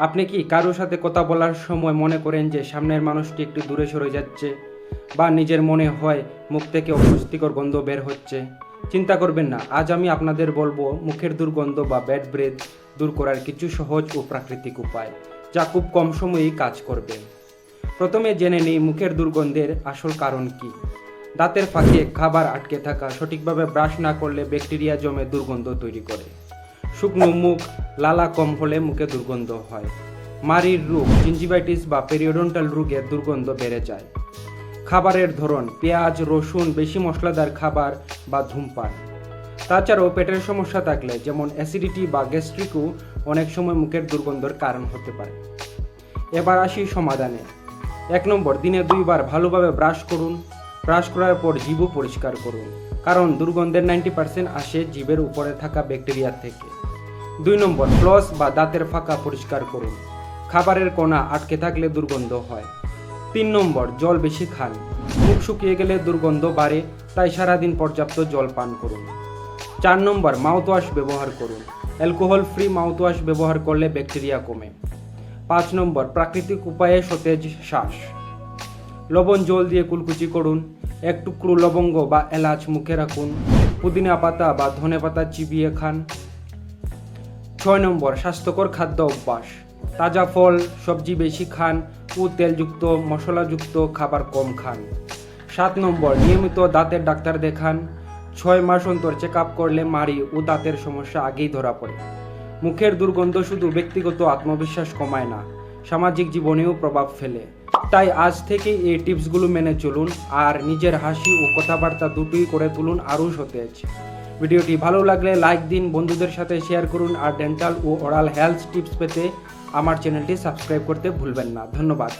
আপনি কি কারোর সাথে কথা বলার সময় মনে করেন যে সামনের মানুষটি একটু দূরে সরে যাচ্ছে? বা নিজের মনে হয় মুখ থেকে অস্বস্তিকর গন্ধ বের হচ্ছে? চিন্তা করবেন না, আজ আমি আপনাদের বলব মুখের দুর্গন্ধ বা ব্যাড ব্রেথ দূর করার কিছু সহজ ও প্রাকৃতিক উপায়, যা খুব কম সময়েই কাজ করবে। প্রথমে জেনে নিই মুখের দুর্গন্ধের আসল কারণ কি। দাঁতের ফাঁকে খাবার আটকে থাকা, সঠিকভাবে ব্রাশ না করলে ব্যাকটেরিয়া জমে দুর্গন্ধ তৈরি করে। শুকনো মুখ লালা কম হলে মুখে দুর্গন্ধ হয়। মারির রোগ জিঞ্জিবাইটিস বা পেরিওডন্টাল রোগের দুর্গন্ধ বেড়ে যায়। খাবারের ধরন, পেঁয়াজ, রসুন, বেশি মশলাদার খাবার বা ধূমপান। তাছাড়াও পেটের সমস্যা থাকলে, যেমন অ্যাসিডিটি বা গ্যাস্ট্রিকও অনেক সময় মুখের দুর্গন্ধের কারণ হতে পারে। এবার আসি সমাধানে। এক নম্বর, দিনে দুইবার ভালোভাবে ব্রাশ করুন। ব্রাশ করার পর জিভও পরিষ্কার করুন। কারণ দুর্গন্ধের নাইনটি পার্সেন্ট আসে জীবের উপরে থাকা ব্যাকটেরিয়া থেকে। দুই নম্বর ফ্লস বা দাঁতের ফাঁকা পরিষ্কার করুন। খাবারের কোণা আটকে থাকলে দুর্গন্ধ হয়। তিন নম্বর, জল বেশি খান। মুখ শুকিয়ে গেলে দুর্গন্ধ বাড়ে, তাই সারাদিন পর্যাপ্ত জল পান করুন। চার নম্বর, মাউথওয়াশ ব্যবহার করুন। অ্যালকোহল ফ্রি মাউথওয়াশ ব্যবহার করলে ব্যাকটেরিয়া কমে। পাঁচ নম্বর, প্রাকৃতিক উপায়ে সতেজ শ্বাস। লবণ জল দিয়ে কুলকুচি করুন। এক টুকরো লবঙ্গ বা এলাচ মুখে রাখুন। পুদিনা পাতা বা ধনে পাতা চিবিয়ে খান। ছয় নম্বর, স্বাস্থ্যকর খাদ্য অভ্যাস। তাজা ফল, সবজি বেশি খান ও তেলযুক্ত, মশলাযুক্ত খাবার কম খান। সাত নম্বর, নিয়মিত দাঁতের ডাক্তার দেখান। ছয় মাস অন্তর চেক আপ করলে মাড়ি ও দাঁতের সমস্যা আগেই ধরা পড়ে। মুখের দুর্গন্ধ শুধু ব্যক্তিগত আত্মবিশ্বাস কমায় না, সামাজিক জীবনেও প্রভাব ফেলে। তাই আজ থেকে এই টিপসগুলো মেনে চলুন আর নিজের হাসি ও কথাবার্তা দুটোই করে তুলুন আরও সতেজ। ভিডিওটি ভালো লাগলে লাইক দিন, বন্ধুদের সাথে শেয়ার করুন আর ডেন্টাল ও ওরাল হেলথ টিপস পেতে আমার চ্যানেলটি সাবস্ক্রাইব করতে ভুলবেন না। ধন্যবাদ।